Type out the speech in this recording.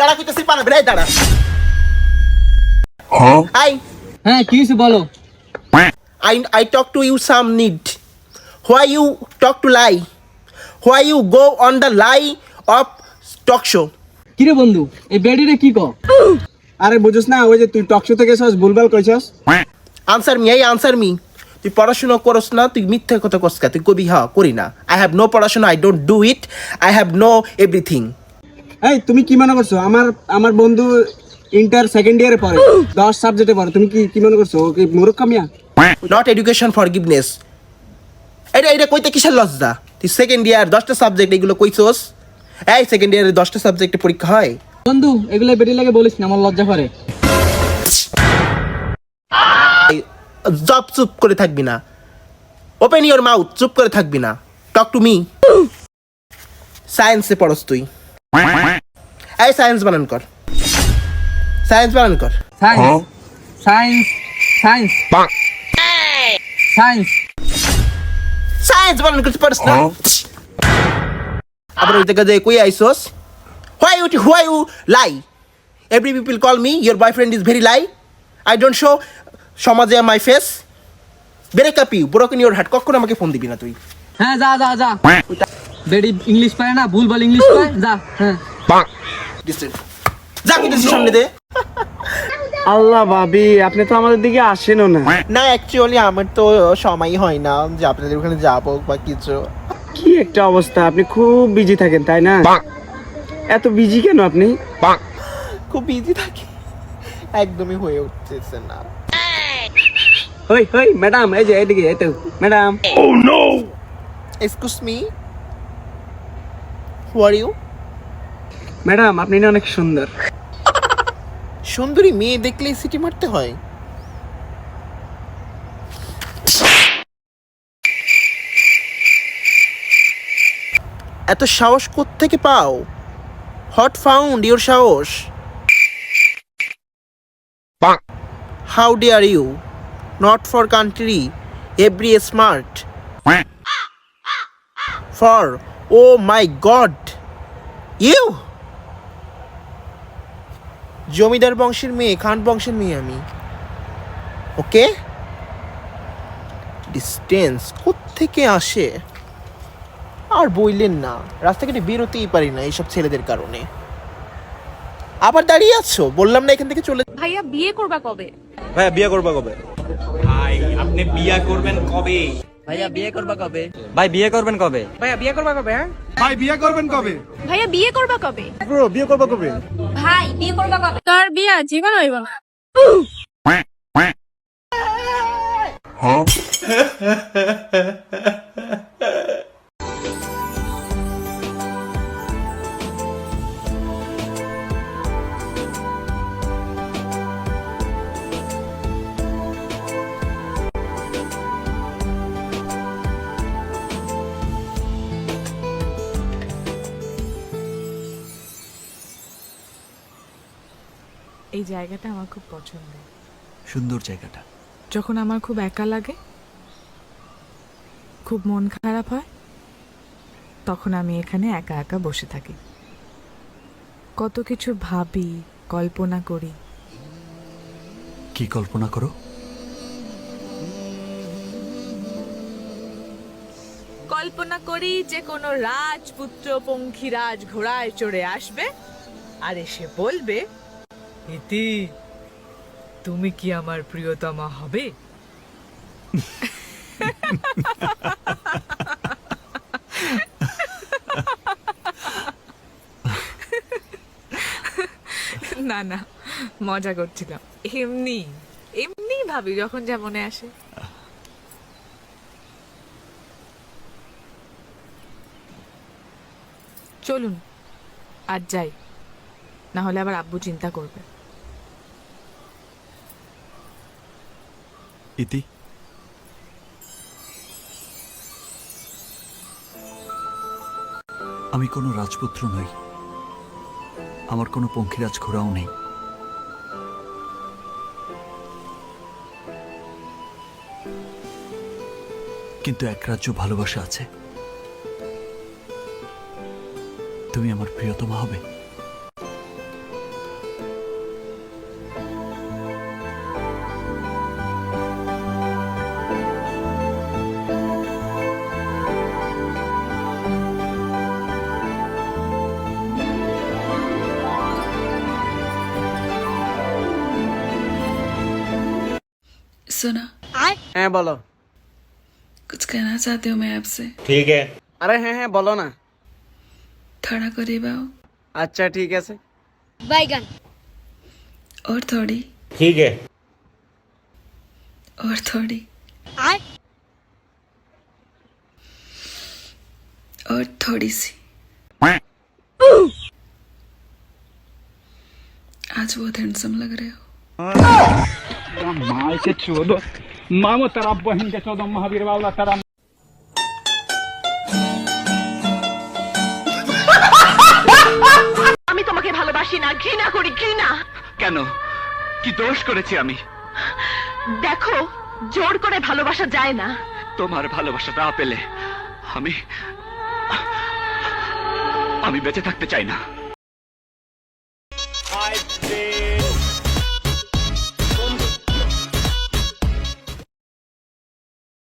দাঁড়া কইতেছি পারবে না? দাঁড়া। আই। হ্যাঁ কি হয়েছে বলো? I, I talk to you some need. Why you talk to lie? Why you go on the lie of talk show? কিরে বন্ধু এই বেডিরে কি ক? আরে বুঝছ না ওই যে তুই টকশো থেকে ভুলভাল কইছস? আনসার মি এই আনসার মি তুই পড়াশোনা করস না তুই মিথ্যে কথা কস কা? তুই কবি হ্যাঁ করি না। আই হ্যাভ নো পড়াশোনা I don't do it I have no everything এই তুমি কি মনে করছ? আমার আমার বন্ধু ইন্টার সেকেন্ড ইয়ারে পড়ে দশ সাবজেক্টে পড়ে তুমি কি কি মনে করছ? ও কি মূর্খ মিয়া? নট এডুকেশন ফরগিভনেস এটা এটা কইতে কিসের লজ্জা? তুই সেকেন্ড ইয়ার দশটা সাবজেক্ট এগুলো কইছস? এই সেকেন্ড ইয়ারে দশটা সাবজেক্টে পরীক্ষা হয়? বন্ধু এগুলো বেডি লাগে বলিস না আমার লজ্জা করে। জব চুপ করে থাকবি না। ওপেন ইওর মাউথ চুপ করে থাকবি না। টক টু মি সায়েন্সে পড়স তুই। এই সায়েন্স বানান কর। সায়েন্স বানান কর। Science. Science. Science. Science. Science বানান করতে পারস না। আবার ওই জায়গা দিয়ে কই আইসোস। Why you why you lie every people call me your boyfriend is very lie I don't show সমাজে my face break up you broken your heart কখনো আমাকে ফোন দিবি না তুই। হ্যাঁ যা যা যা। বেডি ইংলিশ পারে না ভুল বল ইংলিশ পায়? যা হ্যাঁ। যা কিন্তু সামনে দে। আল্লাহ ভাবি আপনি তো আমাদের দিকে আসেনও না। না অ্যাকচুয়ালি আমার তো সময় হয় না যে আপনাদের ওখানে যাব বা কিছু। কি একটা অবস্থা আপনি খুব বিজি থাকেন তাই না? এত বিজি কেন আপনি? খুব বিজি থাকি। একদমই হয়ে উঠতেছে না। হই হই ম্যাডাম এই যে এদিকে এই তো। Madam. Excuse me are you madam আপনি না অনেক সুন্দর। সুন্দরী মেয়ে দেখলেই সিটি মারতে হয়। এত সাহস থেকে পাও? হট ফাউন্ড ইউর সাহস। How dare you not for country every smart for oh my god you! জমিদার বংশের মেয়ে খান বংশের মেয়ে আমি। ওকে? ডিস্টেন্স থেকে আসে? আর বইলেন না রাস্তাঘাটে বেরোতেই পারি না এইসব ছেলেদের কারণে। আবার দাঁড়িয়ে আছো? বললাম না এখান থেকে চলে ভাইয়া বিয়ে করবা কবে? ভাইয়া বিয়ে করবা কবে? ভাই আপনি বিয়ে করবেন কবে? ভাইয়া বিয়ে করবা কবে? ভাই বিয়ে করবেন কবে? ভাইয়া বিয়ে করবা কবে হ্যাঁ? ভাইয়া বিয়ে করবা কবে? বিয়ে করবা কবে? ভাই বিয়ে করবা কবে? তোর বিয়া জীবন হইব না। এই জায়গাটা আমার খুব পছন্দ সুন্দর জায়গাটা। যখন আমার খুব একা লাগে খুব মন খারাপ হয় তখন আমি এখানে একা একা বসে থাকি। কত কিছু ভাবি কল্পনা করি। কি কল্পনা করো? কল্পনা করি যে কোনো রাজপুত্র পঙ্খিরাজ ঘোড়ায় চড়ে আসবে আর এসে বলবে ইতি, তুমি কি আমার প্রিয়তমা হবে? না না, মজা করছিলাম। এমনি এমনি ভাবি যখন যা মনে আসে। চলুন আর যাই। না হলে আবার আব্বু চিন্তা করবে। ইতি। আমি কোনো রাজপুত্র নই। আমার কোনো পঙ্খিরাজ ঘোড়াও নেই। কিন্তু এক রাজ্য ভালোবাসা আছে। তুমি আমার প্রিয়তমা হবে? सुना। हैं बोलो। कुछ कहना चाहती हूँ मैं आपसे? ठीक है। अरे हैं हैं बोलो ना। थोड़ा करीब आओ अच्छा ठीक है से बैगन और थोड़ी। ठीक है। और थोड़ी। आए? और थोड़ी सी। आज बहुत हैंडसम लग रहे हो। আমি তোমাকে ভালোবাসি না ঘৃণা করি ঘৃণা। কেন? কি দোষ করেছি আমি? দেখো জোর করে ভালোবাসা যায় না। তোমার ভালোবাসা না পেলে আমি আমি বেঁচে থাকতে চাই না।